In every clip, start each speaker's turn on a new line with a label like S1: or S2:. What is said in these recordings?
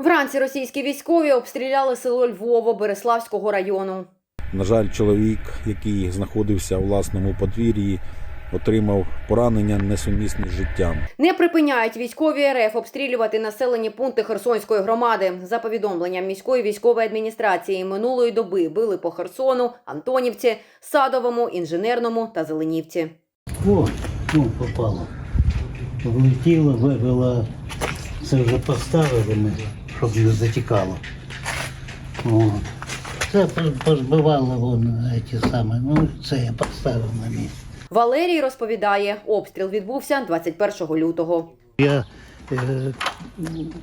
S1: Вранці російські військові обстріляли село Львово Береславського району.
S2: На жаль, чоловік, який знаходився у власному подвір'ї, отримав поранення несумісні з життям.
S1: Не припиняють військові РФ обстрілювати населені пункти Херсонської громади. За повідомленням міської військової адміністрації минулої доби били по Херсону, Антонівці, Садовому, Інженерному та Зеленівці.
S3: О, ну, попало. Влетіло, вивела. Це вже поставили ми, щоб не затікало. От. Це пож- позбивало вон ті самі. Ну, це я поставив на місце.
S1: Валерій розповідає, обстріл відбувся 21 лютого.
S3: Я э,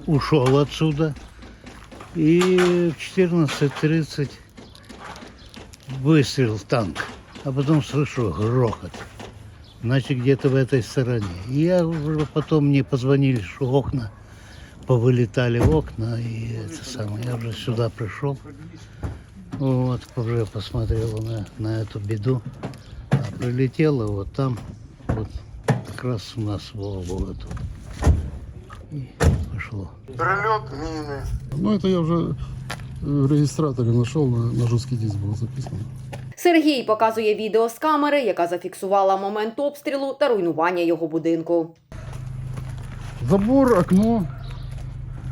S3: ушел отсюда и в 14.30 выстрел танк, а потом слышу грохот. Значит, где-то в этой стороне. И я уже потом мне позвонили, что окна повылетали в окна, и это самое, я уже сюда пришел. Вот, уже посмотрел на, на эту беду. А прилетело вот там, вот как раз у нас в голову эту. И пошло.
S4: Прильот міни.
S5: Ну, это я уже э, в регистраторе нашел, на, на жесткий диск было записано.
S1: Сергій показує відео з камери, яка зафіксувала момент обстрілу та руйнування його будинку.
S5: Забор, окно,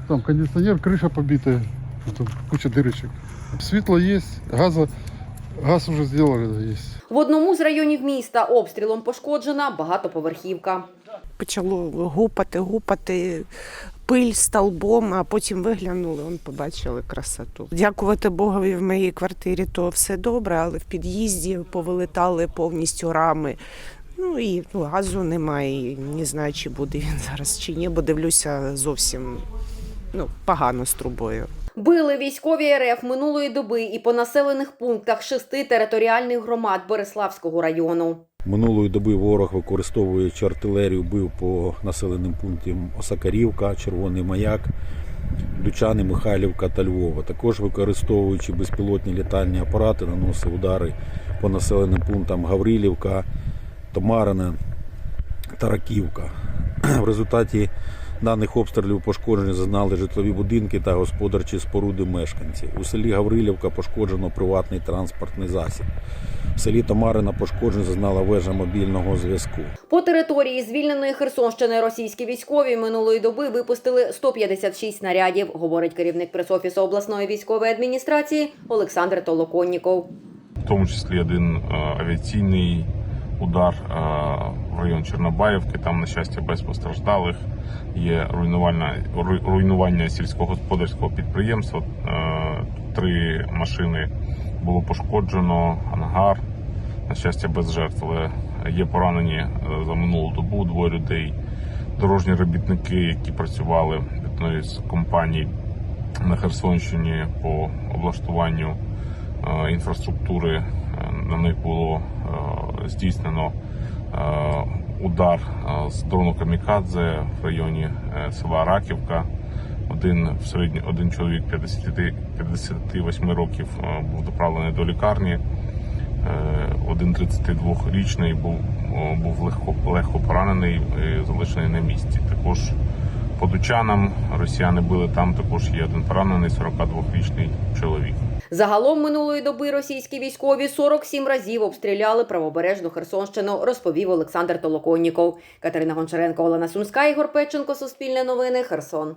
S5: там кондиционер, крыша побитая, там куча дырочек. Светло есть, газа, газ уже сделали, да, есть.
S1: В одному з районів міста обстрілом пошкоджена багатоповерхівка.
S6: почало гупати, гупати, пиль столбом, а потім виглянули, он побачили красоту. Дякувати Богові в моїй квартирі, то все добре, але в під'їзді повилетали повністю рами. Ну і газу немає, не знаю, чи буде він зараз чи ні, бо дивлюся зовсім ну, погано з трубою.
S1: Били військові РФ минулої доби і по населених пунктах шести територіальних громад Береславського району.
S2: Минулої доби ворог, використовуючи артилерію, бив по населеним пунктам Осакарівка, Червоний Маяк, Дучани, Михайлівка та Львова. Також використовуючи безпілотні літальні апарати, наносив удари по населеним пунктам Гаврилівка, Томарина та Раківка. В результаті даних обстрілів пошкоджені зазнали житлові будинки та господарчі споруди мешканців. У селі Гаврилівка пошкоджено приватний транспортний засіб. В селі Томарина пошкоджень зазнала вежа мобільного зв'язку.
S1: По території звільненої Херсонщини російські військові минулої доби випустили 156 снарядів, говорить керівник пресофісу обласної військової адміністрації Олександр Толоконніков.
S7: в тому числі один е, авіаційний удар е, в район Чорнобаївки. Там, на щастя, без постраждалих є руйнування, руйнування сільськогосподарського підприємства. Е, Три машини було пошкоджено, ангар. На щастя, без жертв, але є поранені е, за минулу добу двоє людей. Дорожні робітники, які працювали від одної з компаній на Херсонщині по облаштуванню інфраструктури. На них було здійснено е, удар е, з дрону Камікадзе в районі е, села Раківка. Один в середньо один чоловік 50, 58 років був доправлений до лікарні. Один 32-річний був, був легко, легко поранений і залишений на місці. Також по дучанам росіяни били там. Також є один поранений 42-річний чоловік.
S1: Загалом минулої доби російські військові 47 разів обстріляли правобережну Херсонщину, розповів Олександр Толоконніков. Катерина Гончаренко, Олена Сумська, Ігор Печенко, Суспільне новини, Херсон.